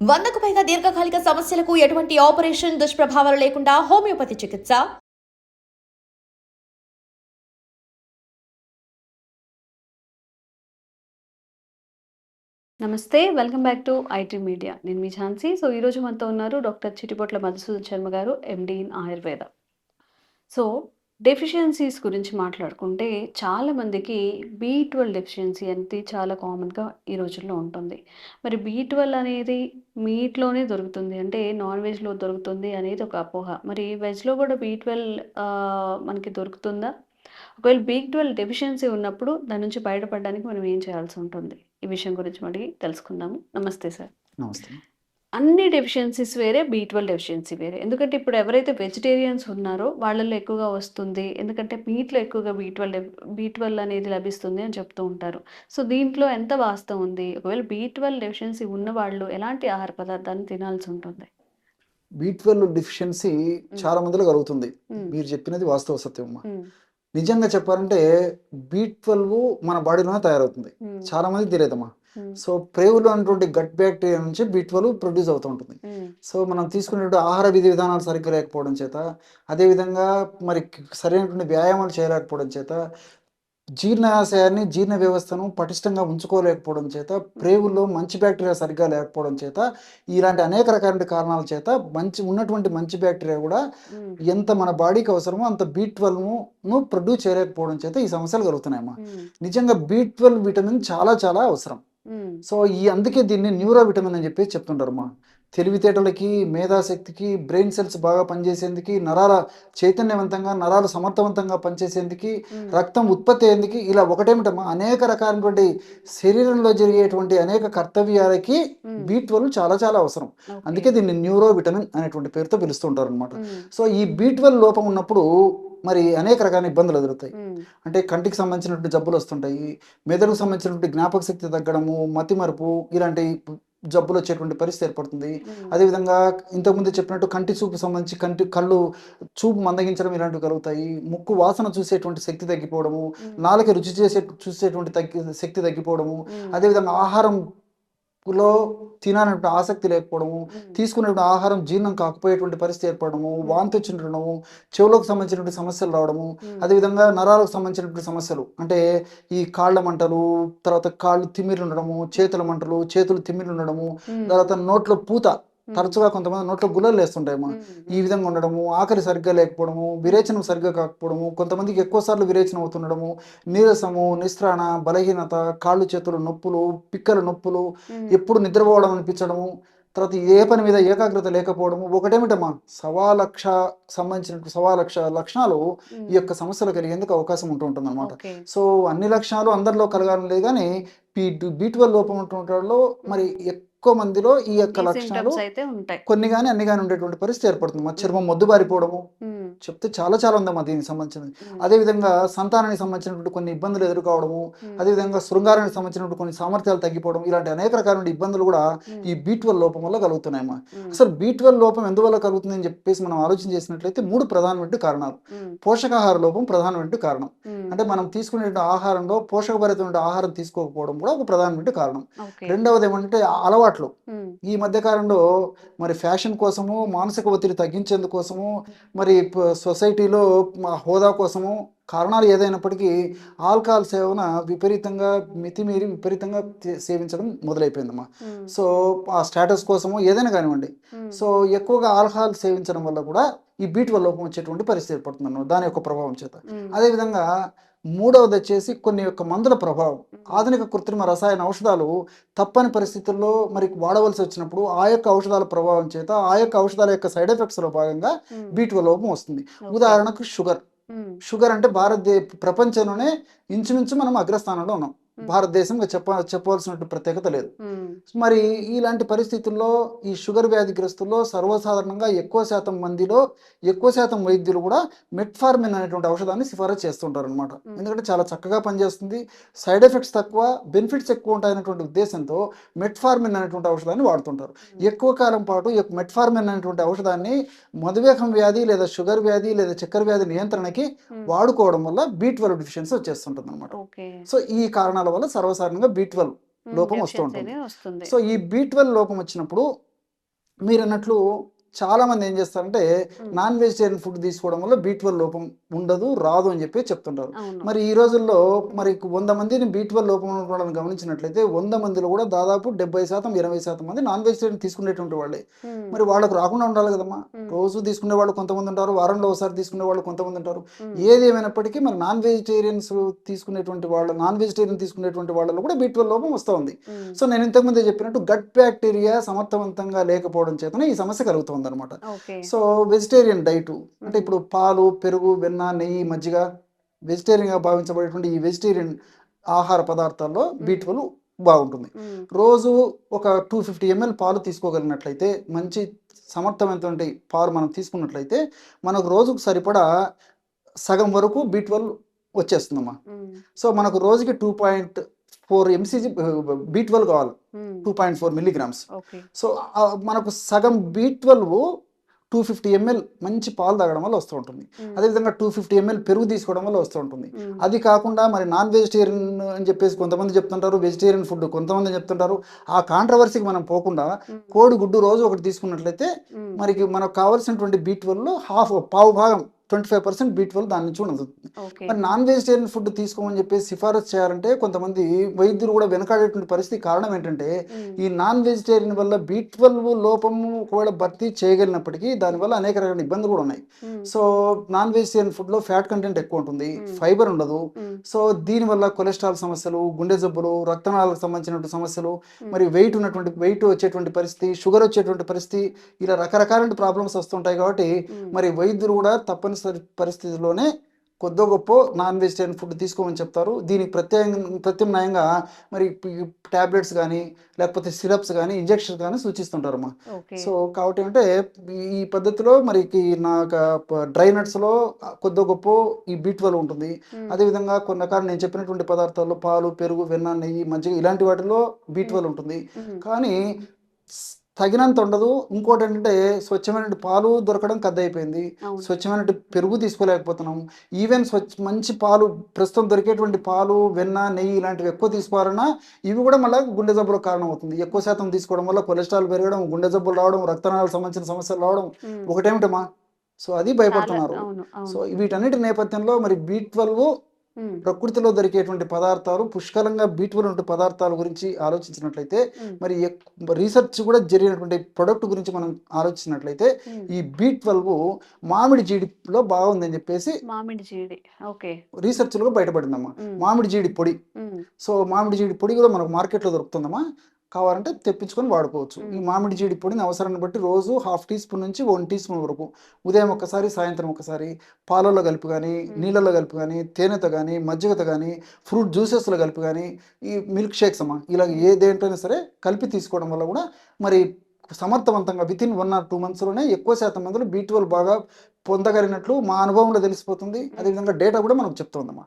వందకు పైగా దీర్ఘకాలిక సమస్యలకు ఎటువంటి ఆపరేషన్ దుష్ప్రభావాలు లేకుండా హోమియోపతి చికిత్స. నమస్తే welcome back to IT media. నేను మీ ఝాన్సీ. సో ఈరోజు మనతో ఉన్నారు doctor Chitipotla Madhusudan Sharma garu MD in Ayurveda. So deficiencies గురించి మాట్లాడుకుంటే చాలా మందికి బీ ట్వెల్వ్ డెఫిషియన్సీ అనేది చాలా కామన్గా ఈ రోజుల్లో ఉంటుంది. మరి బీ ట్వెల్వ్ అనేది మీట్లోనే దొరుకుతుంది. అంటే నాన్ వెజ్లో దొరుకుతుంది అనేది ఒక అపోహ. మరి వెజ్లో కూడా బీ ట్వెల్వ్ మనకి దొరుకుతుందా? ఒకవేళ బీ ట్వెల్వ్ డెఫిషియన్సీ ఉన్నప్పుడు దాని నుంచి బయటపడడానికి మనం ఏం చేయాల్సి ఉంటుంది? ఈ విషయం గురించి మరి తెలుసుకుందాము. నమస్తే సార్. నమస్తే. అన్ని డెఫిషియన్సీస్ వేరే బీ ట్వెల్వ్ డెఫిషియన్సీ వేరే. ఎందుకంటే ఇప్పుడు ఎవరైతే వెజిటేరియన్స్ ఉన్నారో వాళ్ళల్లో ఎక్కువగా వస్తుంది. ఎందుకంటే మీట్లో ఎక్కువగా బీ ట్వెల్వ్ బీ ట్వెల్వ్ అనేది లభిస్తుంది అని చెప్తూ ఉంటారు. సో దీంట్లో ఎంత వాస్తవం ఉంది? ఒకవేళ బీ ట్వెల్వ్ డెఫిషియన్సీ ఉన్న వాళ్ళు ఎలాంటి ఆహార పదార్థాన్ని తినాల్సి ఉంటుంది? బీ ట్వెల్వ్ డిఫిషియన్సీ చాలా మందిలో కలుగుతుంది. మీరు చెప్పినది వాస్తవ సత్యం. నిజంగా చెప్పాలంటే బీ ట్వెల్వ్ మన బాడీలోనే తయారవుతుంది. చాలా మంది తెలియదమ్మా మ్మ్. సో ప్రేవులో ఉన్నటువంటి గట్ బ్యాక్టీరియా నుంచి బీ ట్వెల్వ్ ప్రొడ్యూస్ అవుతూ ఉంటుంది. సో మనం తీసుకునేటువంటి ఆహార విధి విధానాలు సరిగ్గా లేకపోవడం చేత అదేవిధంగా మరి సరైనటువంటి వ్యాయామాలు చేయలేకపోవడం చేత జీర్ణాశయాన్ని జీర్ణ వ్యవస్థను పటిష్టంగా ఉంచుకోలేకపోవడం చేత ప్రేవుల్లో మంచి బ్యాక్టీరియా సరిగ్గా లేకపోవడం చేత ఇలాంటి అనేక రకాల కారణాల చేత మంచి ఉన్నటువంటి మంచి బ్యాక్టీరియా కూడా. ఎంత మన బాడీకి అవసరమో అంత బీ ను ప్రొడ్యూస్ చేయలేకపోవడం చేత ఈ సమస్యలు కలుగుతున్నాయమ్మా మ్మ్. నిజంగా బీ ట్వెల్వ్ విటమిన్ చాలా చాలా అవసరం. సో ఈ అందుకే దీన్ని న్యూరో విటమిన్ అని చెప్పి చెప్తుంటారు మా తెలివితేటలకి మేధాశక్తికి బ్రెయిన్ సెల్స్ బాగా పనిచేసేందుకు నరాల చైతన్యవంతంగా నరాలు సమర్థవంతంగా పనిచేసేందుకు. రక్తం ఉత్పత్తి అయ్యేందుకు ఇలా ఒకటేమిటమ్మా అనేక రకాలైనటువంటి శరీరంలో జరిగేటువంటి అనేక కర్తవ్యాలకి. బీ ట్వెల్వ్ చాలా చాలా అవసరం. అందుకే దీన్ని న్యూరో విటమిన్ అనేటువంటి పేరుతో పిలుస్తుంటారు అనమాట. సో ఈ బీ ట్వెల్వ్ లోపం ఉన్నప్పుడు మరి అనేక రకాల ఇబ్బందులు ఎదురుతాయి. అంటే కంటికి సంబంధించినటువంటి జబ్బులు వస్తుంటాయి మెదడుకు సంబంధించినటువంటి జ్ఞాపక శక్తి తగ్గడము మతిమరుపు ఇలాంటి జబ్బులు వచ్చేటువంటి పరిస్థితి ఏర్పడుతుంది. అదేవిధంగా ఇంతకుముందు చెప్పినట్టు కంటి చూపు సంబంధించి కంటి కళ్ళు చూపు మందగించడం ఇలాంటివి కలుగుతాయి ముక్కు వాసన చూసేటువంటి శక్తి తగ్గిపోవడము. నాలుక రుచి చేసే చూసేటువంటి తగ్గి శక్తి తగ్గిపోవడము. అదేవిధంగా ఆహారంలో తినాలంటే ఆసక్తి లేకపోవడము. తీసుకునేటువంటి ఆహారం జీర్ణం కాకపోయేటువంటి పరిస్థితి ఏర్పడము వాంతి వచ్చిండడము చెవులకు సంబంధించినటువంటి సమస్యలు రావడము. అదేవిధంగా నరాలకు సంబంధించినటువంటి సమస్యలు అంటే ఈ కాళ్ళ మంటలు తర్వాత కాళ్ళు తిమ్మిర్లు ఉండడము చేతుల మంటలు చేతులు తిమ్మిర్లు ఉండడము. తర్వాత నోట్లో పూత. తరచుగా కొంతమంది నోట్లో గుల్లలు వేస్తుంటాయమ్మా మ్మ్. ఈ విధంగా ఉండడము ఆకలి సరిగ్గా లేకపోవడము విరేచనం సరిగ్గా కాకపోవడము కొంతమందికి ఎక్కువ సార్లు విరేచనం అవుతుండడము నీరసము నిస్త్రాణ బలహీనత కాళ్ళు చేతులు నొప్పులు పిక్కల నొప్పులు. ఎప్పుడు నిద్రపోవడం అనిపించడము తర్వాత ఏ పని మీద ఏకాగ్రత లేకపోవడము ఒకటేమిటమ్మా సవా లక్ష సంబంధించిన సవా లక్ష లక్షణాలు ఈ యొక్క సమస్యలు కలిగేందుకు అవకాశం ఉంటూ ఉంటుంది అనమాట. సో అన్ని లక్షణాలు అందరిలో కలగాలని లేదు కానీ బీ బీ లోపం వాళ్ళలో మరి ఎక్కువ మందిలో ఈ యొక్క లక్షణాలు కొన్ని కానీ అన్ని కానీ ఉండేటువంటి పరిస్థితి ఏర్పడుతుంది మా చర్మం మొద్దుబారిపోవడము. చెప్తే చాలా చాలా ఉందమ్మా దీనికి సంబంధించినది మ్మ్. అదేవిధంగా సంతానానికి సంబంధించినటువంటి కొన్ని ఇబ్బందులు ఎదుర్కోవడము. అదేవిధంగా శృంగారానికి సంబంధించినటువంటి కొన్ని సామర్థ్యాలు తగ్గిపోవడం ఇలాంటి అనేక రకాల ఇబ్బందులు కూడా. ఈ బీ ట్వెల్వ్ లోపం వల్ల కలుగుతున్నాయమ్మా మ్మ్. అసలు బీ ట్వెల్వ్ లోపం ఎందువల్ల కలుగుతుంది అని చెప్పేసి మనం ఆలోచన చేసినట్లయితే మూడు ప్రధానమైన కారణాలు. పోషకాహార లోపం ప్రధానమైన కారణం. అంటే మనం తీసుకునే ఆహారంలో పోషకభరితమైన ఆహారం తీసుకోకపోవడం కూడా ఒక ప్రధానమైన కారణం. రెండవది ఏమంటే అలవాట్లు. ఈ మధ్య కాలంలో మరి ఫ్యాషన్ కోసము మానసిక ఒత్తిడి తగ్గించేందుకోసము మరి సొసైటీలో హోదా కోసము కారణాలు ఏదైనప్పటికీ ఆల్కహాల్ సేవన విపరీతంగా మితిమీరి విపరీతంగా సేవించడం మొదలైపోయిందమ్మా మ్మ్. సో ఆ స్టేటస్ కోసము ఏదైనా కానివ్వండి. సో ఎక్కువగా ఆల్కహాల్ సేవించడం వల్ల కూడా ఈ బీట్ వల్ల లోపం వచ్చేటువంటి పరిస్థితి ఏర్పడుతుంది దాని యొక్క ప్రభావం చేత. అదేవిధంగా మూడవది వచ్చేసి కొన్ని యొక్క మందుల ప్రభావం ఆధునిక కృత్రిమ రసాయన ఔషధాలు తప్పని పరిస్థితుల్లో మరి వాడవలసి వచ్చినప్పుడు ఆ యొక్క ఔషధాల ప్రభావం చేత ఆ యొక్క ఔషధాల యొక్క సైడ్ ఎఫెక్ట్స్లో భాగంగా మ్మ్. బీట్ లోపం వస్తుంది. ఉదాహరణకు షుగర్. షుగర్ అంటే భారతదే ప్రపంచంలోనే ఇంచుమించు మనం అగ్రస్థానంలో ఉన్నాం భారతదేశంగా చెప్ప చెప్పవలసిన ప్రత్యేకత లేదు. మరి ఇలాంటి పరిస్థితుల్లో ఈ షుగర్ వ్యాధిగ్రస్తుల్లో సర్వసాధారణంగా ఎక్కువ శాతం మందిలో ఎక్కువ శాతం వైద్యులు కూడా మెట్ఫార్మిన్ అనేటువంటి ఔషధాన్ని సిఫారసు చేస్తుంటారు అనమాట ఎందుకంటే చాలా చక్కగా పనిచేస్తుంది. సైడ్ ఎఫెక్ట్స్ తక్కువ బెనిఫిట్స్ ఎక్కువ ఉంటాయనేటువంటి ఉద్దేశంతో మెట్ఫార్మిన్ అనేటువంటి ఔషధాన్ని వాడుతుంటారు. ఎక్కువ కాలం పాటు మెట్ఫార్మిన్ అనేటువంటి ఔషధాన్ని మధుమేహం వ్యాధి లేదా షుగర్ వ్యాధి లేదా చక్కెర వ్యాధి నియంత్రణకి వాడుకోవడం వల్ల బీ ట్వెల్వ్ డిఫిషియన్సీ వచ్చేస్తుంటుంది అనమాట. సో ఈ కారణాల వల్ల సర్వసాధారణంగా బీ ట్వెల్వ్. లోపం వస్తూ ఉంటుంది సో ఈ బీ ట్వెల్వ్ లోపం వచ్చినప్పుడు మీరు అన్నట్లు చాలా మంది ఏం చేస్తారంటే. నాన్ వెజిటేరియన్ ఫుడ్ తీసుకోవడం వల్ల బీ లోపం ఉండదు రాదు అని చెప్పి చెప్తుంటారు మరి ఈ రోజుల్లో మరి వంద మందిని బీ లోపం ఉండడం గమనించినట్లయితే వంద మందిలో కూడా దాదాపు డెబ్బై శాతం ఇరవై శాతం మంది నాన్ వెజిటేరియన్ తీసుకునేటువంటి వాళ్ళే. మరి వాళ్ళకు రాకుండా ఉండాలి కదమ్మా మ్మ్. రోజు తీసుకునే వాళ్ళు కొంతమంది ఉంటారు వారంలో ఒకసారి తీసుకునే వాళ్ళు కొంతమంది ఉంటారు. ఏది ఏమైనప్పటికీ మరి నాన్ వెజిటేరియన్స్ తీసుకునేటువంటి వాళ్ళు నాన్ వెజిటేరియన్ తీసుకునేటువంటి వాళ్ళలో కూడా బీ లోపం వస్తూ ఉంది మ్మ్. సో నేను ఇంతకుముందే చెప్పినట్టు గట్ బ్యాక్టీరియా సమర్థవంతంగా లేకపోవడం చేతనే ఈ సమస్య కలుగుతుంది అనమాట ఓకే సో వెజిటేరియన్ డైట్ అంటే. ఇప్పుడు పాలు పెరుగు వెన్న నెయ్యి మజ్జిగ వెజిటేరియన్గా భావించబడేటువంటి ఈ వెజిటేరియన్ ఆహార పదార్థాల్లో బీ ట్వెల్వ్ బాగుంటుంది. రోజు ఒక టూ ఫిఫ్టీ ఎంఎల్ పాలు తీసుకోగలిగినట్లయితే మంచి సమర్థమైనటువంటి పాలు మనం తీసుకున్నట్లయితే మనకు రోజుకు సరిపడా సగం వరకు బీ ట్వెల్వ్ వచ్చేస్తుందమ్మా మ్మ్. సో మనకు రోజుకి two point four mcg B twelve కావాలి. Two point four milligrams so మనకు సగం B twelve two fifty ml మంచి పాలు తాగడం వల్ల వస్తూ ఉంటుంది మ్మ్. అదేవిధంగా టూ ఫిఫ్టీ ఎంఎల్ పెరుగు తీసుకోవడం వల్ల వస్తూ ఉంటుంది మ్మ్. అది కాకుండా మరి నాన్ వెజిటేరియన్ అని చెప్పేసి కొంతమంది చెప్తుంటారు వెజిటేరియన్ ఫుడ్ కొంతమంది చెప్తుంటారు ఆ కాంట్రవర్సీకి మనం పోకుండా మ్మ్. కోడి గుడ్డు రోజు ఒకటి తీసుకున్నట్లయితే. మనకి మనకు కావాల్సినటువంటి బీ ట్వెల్వ్లో హాఫ్ పావు భాగం twenty five percent B twelve దాని నుంచి ఉండదు మరి నాన్ వెజిటేరియన్ ఫుడ్ తీసుకోమని చెప్పేసి సిఫారసు చేయాలంటే కొంతమంది వైద్యులు కూడా వెనకాడేటువంటి పరిస్థితి కారణం ఏంటంటే. ఈ నాన్ వెజిటేరియన్ వల్ల బీ ట్వెల్వ్ లోపము ఒకవేళ భర్తీ చేయగలిగినప్పటికీ దానివల్ల అనేక రకాల ఇబ్బందులు కూడా ఉన్నాయి. సో నాన్ వెజిటేరియన్ ఫుడ్లో ఫ్యాట్ కంటెంట్ ఎక్కువ ఉంటుంది. ఫైబర్ ఉండదు. సో దీనివల్ల కొలెస్ట్రాల్ సమస్యలు గుండె జబ్బులు రక్తనాళాలకు సంబంధించినటువంటి సమస్యలు. మరి వెయిట్ ఉన్నటువంటి వెయిట్ వచ్చేటువంటి పరిస్థితి షుగర్ వచ్చేటువంటి పరిస్థితి ఇలా రకరకాల ప్రాబ్లమ్స్ వస్తుంటాయి కాబట్టి. మరి వైద్యులు కూడా తప్పనిసరి పరిస్థితిలోనే కొద్ది గొప్ప నాన్ వెజిటేరియన్ ఫుడ్ తీసుకోమని చెప్తారు. దీనికి ప్రత్యేక ప్రత్యామ్నాయంగా మరి టాబ్లెట్స్ కానీ లేకపోతే సిరప్స్ కానీ ఇంజెక్షన్స్ కానీ సూచిస్తుంటారమ్మా. ఓకే. సో కాబట్టి అంటే ఈ పద్ధతిలో మరి నా డ్రై నట్స్లో కొద్ది గొప్ప ఈ బీ ట్వెల్వ్ ఉంటుంది. అదేవిధంగా కొన్ని రకాల నేను చెప్పినటువంటి పదార్థాల్లో పాలు పెరుగు వెన్న నెయ్యి మజ్జిగ ఇలాంటి వాటిలో బీ ట్వెల్వ్ ఉంటుంది. కానీ తగినంత ఉండదు. ఇంకోటి ఏంటంటే స్వచ్ఛమైన పాలు దొరకడం కద్ద అయిపోయింది స్వచ్ఛమైన పెరుగు తీసుకోలేకపోతున్నాం. ఈవెన్ స్వచ్ఛ మంచి పాలు ప్రస్తుతం దొరికేటువంటి పాలు వెన్న నెయ్యి ఇలాంటివి ఎక్కువ తీసుకోవాలన్నా ఇవి కూడా మళ్ళీ గుండె జబ్బులకు కారణం అవుతుంది ఎక్కువ శాతం తీసుకోవడం వల్ల కొలెస్ట్రాల్ పెరగడం గుండె జబ్బులు రావడం రక్తనాళాలకు సంబంధించిన సమస్యలు రావడం మ్మ్. ఒకటేమిటమా సో అది భయపడుతున్నారు. సో వీటన్నిటి నేపథ్యంలో మరి బీ ట్వెల్వ్. ప్రకృతిలో దొరికేటువంటి పదార్థాలు పుష్కలంగా బీట్వల్ పదార్థాల గురించి ఆలోచించినట్లయితే. మరి రీసెర్చ్ కూడా జరిగినటువంటి ప్రొడక్ట్ గురించి మనం ఆలోచించినట్లయితే. ఈ బీ ట్వెల్వ్ మామిడి జీడిలో బాగుందని చెప్పేసి మామిడి జీడి ఓకే రీసెర్చ్లో బయటపడిందమ్మా మ్మ్. మామిడి జీడి పొడి. సో మామిడి జీడి పొడి కూడా మనకు మార్కెట్లో దొరుకుతుందమ్మా కావాలంటే తెప్పించుకొని వాడుకోవచ్చు. ఈ మ్మ్. మామిడి జీడి పొడిని అవసరాన్ని బట్టి రోజు హాఫ్ టీ స్పూన్ నుంచి వన్ టీ స్పూన్ వరకు ఉదయం ఒకసారి సాయంత్రం ఒకసారి పాలల్లో కలిపి కానీ నీళ్ళల్లో కలిపి కానీ తేనెతో కానీ మజ్జిగతో కానీ ఫ్రూట్ జ్యూసెస్లో కలిపి కానీ ఈ మిల్క్ షేక్స్ అమ్మా ఇలా ఏ దేంట్లోనే సరే కలిపి తీసుకోవడం వల్ల కూడా మరి సమర్థవంతంగా within one or two మంత్స్లోనే ఎక్కువ శాతం మందిలో బీ బాగా పొందగలిగినట్లు మా అనుభవంలో తెలిసిపోతుంది. అదేవిధంగా డేటా కూడా మనకు చెప్తుందమ్మా.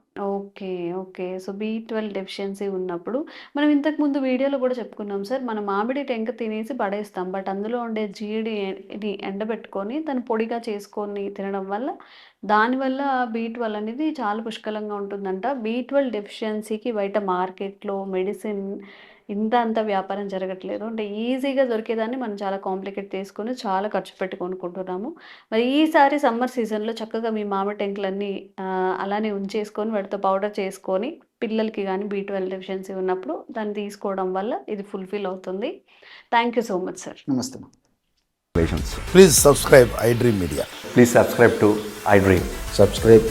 Okay okay. So B twelve deficiency ఉన్నప్పుడు మనం ఇంతకు ముందు వీడియోలో కూడా చెప్పుకున్నాం సార్ మనం మామిడి టెంక తినేసి పడేస్తాం. బట్ అందులో ఉండే జీడిని ఎండబెట్టుకొని దాన్ని పొడిగా చేసుకొని తినడం వల్ల దానివల్ల బీ ట్వెల్వ్ అనేది చాలా పుష్కలంగా ఉంటుందంట. బీ ట్వెల్వ్ డెఫిషియన్సీకి బయట మార్కెట్లో మెడిసిన్ ఇంత అంత వ్యాపారం జరగట్లేదు. అంటే ఈజీగా దొరికేదాన్ని మనం చాలా కాంప్లికేట్ చేసుకొని చాలా ఖర్చు పెట్టి కొనుక్కుంటున్నాము. మరి ఈసారి సమ్మర్ సీజన్లో చక్కగా మీ మామిడి టెంకులన్నీ అలానే ఉంచేసుకొని వాటితో పౌడర్ ఆర్డర్ చేసుకొని పిల్లలకి కానీ బీ ట్వెల్వ్ డెఫిషియన్సీ ఉన్నప్పుడు దాన్ని తీసుకోవడం వల్ల ఇది ఫుల్ఫిల్ అవుతుంది. Thank you so much sir నమస్తే please subscribe I Dream Media please subscribe to I Dream subscribe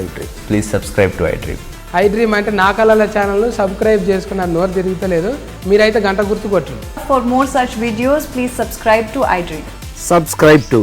I Dream please subscribe to I Dream I Dream అంటే నా కళల ఛానల్ను సబ్స్క్రైబ్ చేసుకున్న నోరు తిరుగుతలేదు. మీరైతే గంట గుర్తు కొట్టు for more such videos please subscribe to I Dream subscribe to